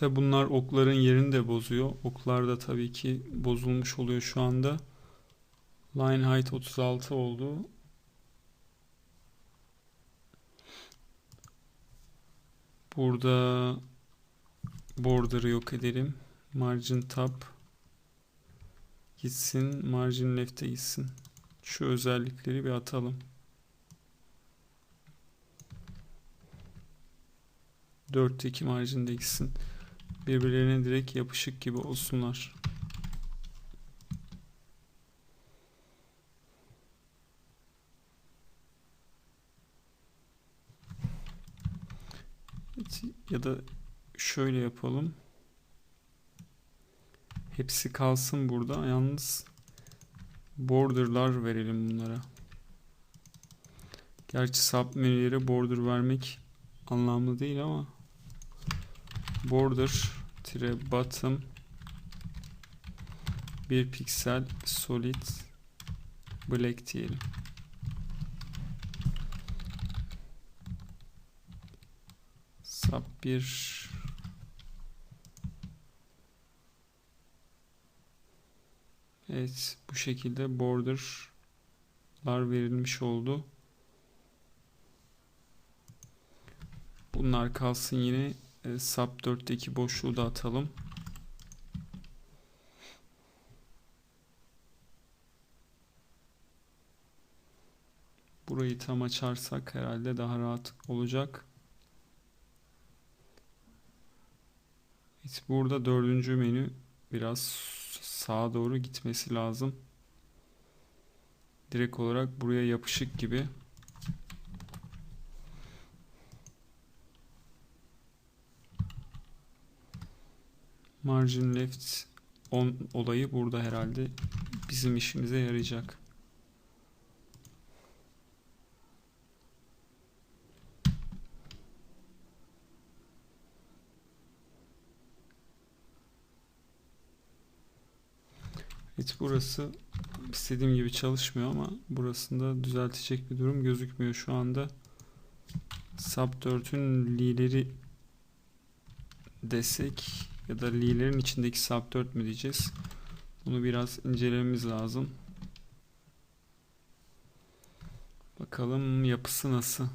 Tabi bunlar okların yerini de bozuyor. Oklar da tabii ki bozulmuş oluyor şu anda. Line height 36 oldu. Burada border'ı yok edelim. Margin tab gitsin. Margin left'e gitsin. Şu özellikleri bir atalım. 4'teki marjinde gitsin. Birbirlerine direkt yapışık gibi olsunlar. Ya da şöyle yapalım. Hepsi kalsın burada. Yalnız borderlar verelim bunlara. Gerçi submenülere border vermek anlamlı değil ama border tire bottom bir piksel solid black diyelim. Sub bir Evet bu şekilde borderlar verilmiş oldu. Bunlar kalsın yine e, sub 4'teki boşluğu da atalım. Burayı tam açarsak herhalde daha rahat olacak. Evet, burada dördüncü menü biraz sağa doğru gitmesi lazım. Direkt olarak buraya yapışık gibi. Margin left on olayı burada herhalde bizim işimize yarayacak. Evet burası istediğim gibi çalışmıyor ama burasında düzeltecek bir durum gözükmüyor şu anda. Sub 4'ün lileri desek ya da lilerin içindeki sub 4 mü diyeceğiz. Bunu biraz incelememiz lazım. Bakalım yapısı nasıl.